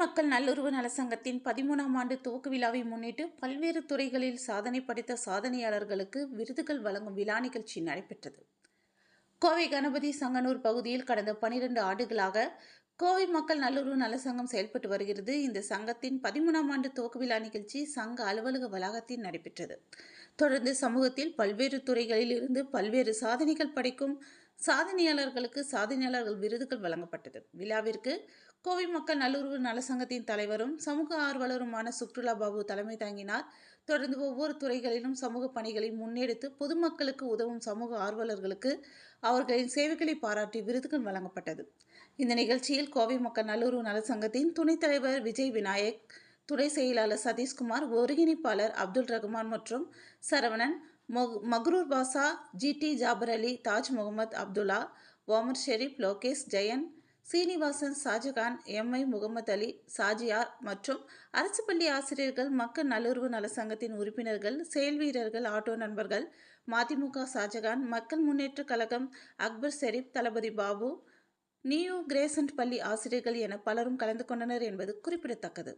மக்கள் நல்லுறவு நலசங்கத்தின் பதிமூணாம் ஆண்டு துவக்க விழாவை முன்னிட்டு பல்வேறு துறைகளில் சாதனை படைத்த சாதனையாளர்களுக்கு விருதுகள் வழங்கும் விழா நிகழ்ச்சி நடைபெற்றது. கோவை கணபதி சங்கனூர் பகுதியில் கடந்த பனிரெண்டு ஆண்டுகளாக கோவை மக்கள் நல்லுறவு நலசங்கம் செயல்பட்டு வருகிறது. இந்த சங்கத்தின் பதிமூணாம் ஆண்டு துவக்க விழா நிகழ்ச்சி சங்க அலுவலக வளாகத்தில் நடைபெற்றது. தொடர்ந்து சமூகத்தில் பல்வேறு துறைகளில் இருந்து பல்வேறு சாதனைகள் படைக்கும் சாதனையாளர்களுக்கு சாதனையாளர்கள் விருதுகள் வழங்கப்பட்டது. விழாவிற்கு கோவை மக்கள் நல்லுறவு நலசங்கத்தின் தலைவரும் சமூக ஆர்வலருமான சுற்றுலா பாபு தலைமை தாங்கினார். தொடர்ந்து ஒவ்வொரு துறைகளிலும் சமூக பணிகளை முன்னெடுத்து பொதுமக்களுக்கு உதவும் சமூக ஆர்வலர்களுக்கு அவர்களின் சேவைகளை பாராட்டி விருதுகள் வழங்கப்பட்டது. இந்த நிகழ்ச்சியில் கோவை மக்கள் நல்லுறவு நலசங்கத்தின் துணைத் தலைவர் விஜய் விநாயக் துணை செயலாளர் சதீஷ்குமார் ஒருங்கிணைப்பாளர் அப்துல் ரகுமான் மற்றும் Saravanan Magroor Basha G D Jafar Ali Taj Mohammed Abdullah Omar Sharif Lokesh Jayan Srinivasan Shahjahan M I Mohammed Ali Sajiyar மற்றும் அரசு பள்ளி ஆசிரியர்கள் மக்கள் நல்லுறவு நலசங்கத்தின் உறுப்பினர்கள் செயல் வீரர்கள் ஆட்டோ நண்பர்கள் மதிமுக ஷாஜகான் மக்கள் முன்னேற்றக் கழகம் அக்பர் ஷெரீப் தளபதி பாபு நியூ கிரேசன்ட் பள்ளி ஆசிரியர்கள் என பலரும் கலந்து கொண்டனர் என்பது குறிப்பிடத்தக்கது.